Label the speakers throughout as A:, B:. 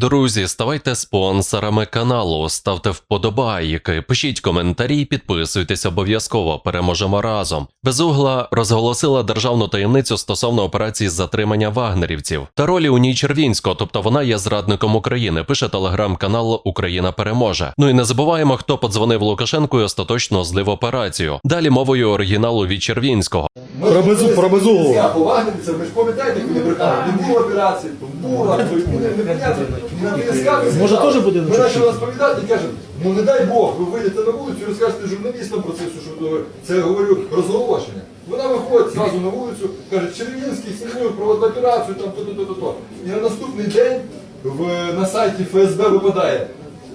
A: Друзі, ставайте спонсорами каналу, ставте вподобайки, пишіть коментарі, підписуйтесь обов'язково. Переможемо разом. Безугла розголосила державну таємницю стосовно операції з затримання вагнерівців та ролі у ній Червінського, тобто вона є зрадником України. Пише телеграм-канал Україна переможе. Ну і не забуваємо, хто подзвонив Лукашенку і остаточно злив операцію. Далі мовою оригіналу від Червінського.
B: Про безу- про безуглу.
C: Ви ж пам'ятаєте, як вони брехали? Не було операції,
B: Може, теж буде
C: Ми почали розповідати і кажемо, ну не дай Бог, ви вийдете на вулицю і розкажете журналістам про це, що це я говорю розголошення. Вона виходить зразу на вулицю, каже, Червінський сім'ю проводить операцію, там то-то, то-то, то. І на наступний день на сайті ФСБ випадає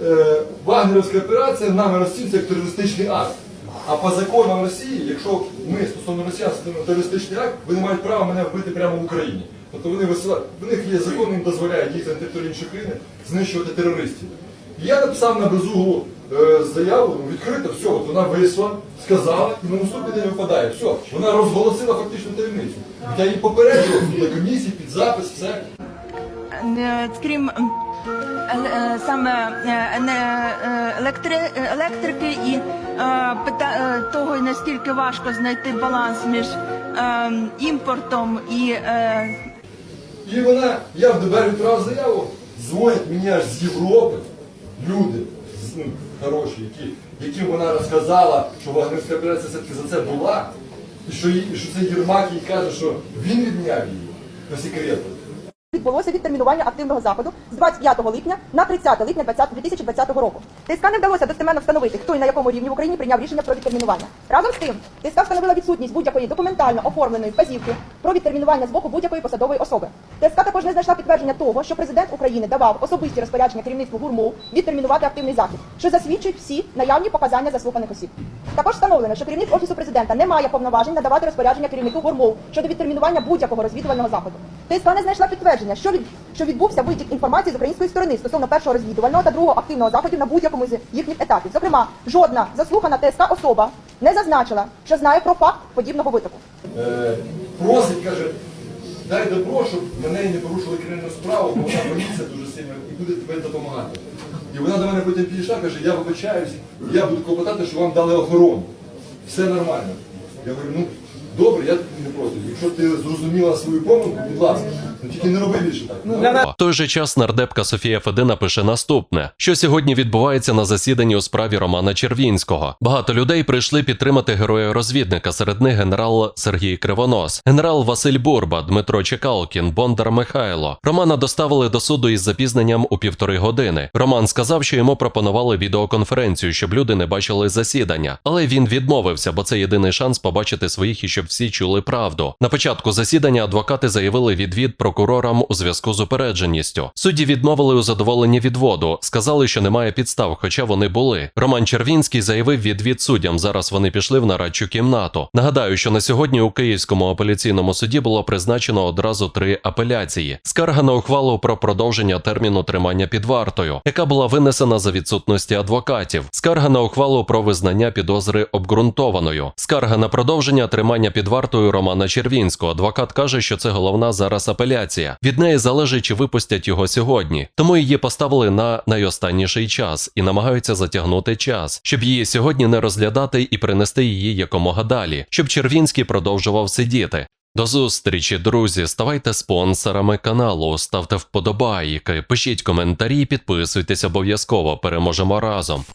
C: е, Вагнерівська операція нами розцінюється як терористичний акт. А по законам Росії, якщо ми стосовно росіян стосовно терористичний акт, вони мають право мене вбити прямо в Україні. Тобто вони висилають, в них є закон, їм дозволяє їхати на територію іншої країни, знищувати терористів. Я написав на безуглу е, заяву, ну, відкрито, все, от вона вийшла, сказала, і на наступний день випадає. Все, вона розголосила фактично таємницю. Я її попереджував на комісії, під запис, все.
D: Крім саме електри- електрики і того, наскільки важко знайти баланс між е, імпортом і е,
C: І вона, я в ДБР відправив заяву, дзвонять мені аж з Європи люди ну, хороші, які, яким вона розказала, що Вагнерська операція все-таки за це була, і що, і що це Єрмак їй каже, що він відняв її по секрету.
E: Відбулося відтермінування активного заходу з 25 липня на 30 липня 2020 року. ТСК не вдалося достеменно встановити, хто і на якому рівні в Україні прийняв рішення про відтермінування. Разом з тим, ТСК встановила відсутність будь-якої документально оформленої вказівки про відтермінування з боку будь-якої посадової особи. ТСК також не знайшла підтвердження того, що президент України давав особисті розпорядження керівництву ГУРМУ відтермінувати активний захід, що засвідчують всі наявні показання заслуханих осіб. Також встановлено, що керівник офісу президента не має повноважень надавати розпорядження керівнику ГУРМУ щодо відтермінування будь-якого розвідувального заходу. ТСК не знайшла підтвердження, що від що відбувся витік інформації з української сторони стосовно першого розвідувального та другого активного заходів на будь-якому з їхніх етапів. Зокрема, жодна заслухана ТСК особа не зазначила, що знає про факт подібного витоку.
C: Е, просить, каже, дай добро, щоб неї не порушили кримінальну справу, бо вона боїться дуже сильно і буде тебе допомагати. І вона до мене потім підійшла, каже, я вибачаюсь, я буду клопотати, що вам дали охорону. Все нормально. Я говорю, ну добре, я проти. Якщо ти зрозуміла свою помилку, будь ласка, ну тільки не роби більше так.
A: В той же час нардепка Софія Федина пише наступне: що сьогодні відбувається на засіданні у справі Романа Червінського. Багато людей прийшли підтримати героя-розвідника. Серед них генерал Сергій Кривонос, генерал Василь Бурба, Дмитро Чекалкін, Бондар Михайло. Романа доставили до суду із запізненням у півтори години. Роман сказав, що йому пропонували відеоконференцію, щоб люди не бачили засідання, але він відмовився, бо це єдиний шанс побачити своїх і щоб всі чули правду. На початку засідання адвокати заявили відвід прокурорам у зв'язку з упередженістю. Судді відмовили у задоволенні відводу, сказали, що немає підстав, хоча вони були. Роман Червінський заявив відвід суддям. Зараз вони пішли в нарадчу кімнату. Нагадаю, що на сьогодні у Київському апеляційному суді було призначено одразу три апеляції: скарга на ухвалу про продовження терміну тримання під вартою, яка була винесена за відсутності адвокатів, скарга на ухвалу про визнання підозри обґрунтованою, скарга на продовження тримання під вартою Романа Червінського. Адвокат каже, що це головна зараз апеляція. Від неї залежить, чи випустять його сьогодні. Тому її поставили на найостанніший час і намагаються затягнути час, щоб її сьогодні не розглядати і принести її якомога далі, щоб Червінський продовжував сидіти. До зустрічі, друзі. Ставайте спонсорами каналу, ставте вподобайки, пишіть коментарі, підписуйтесь обов'язково. Переможемо разом.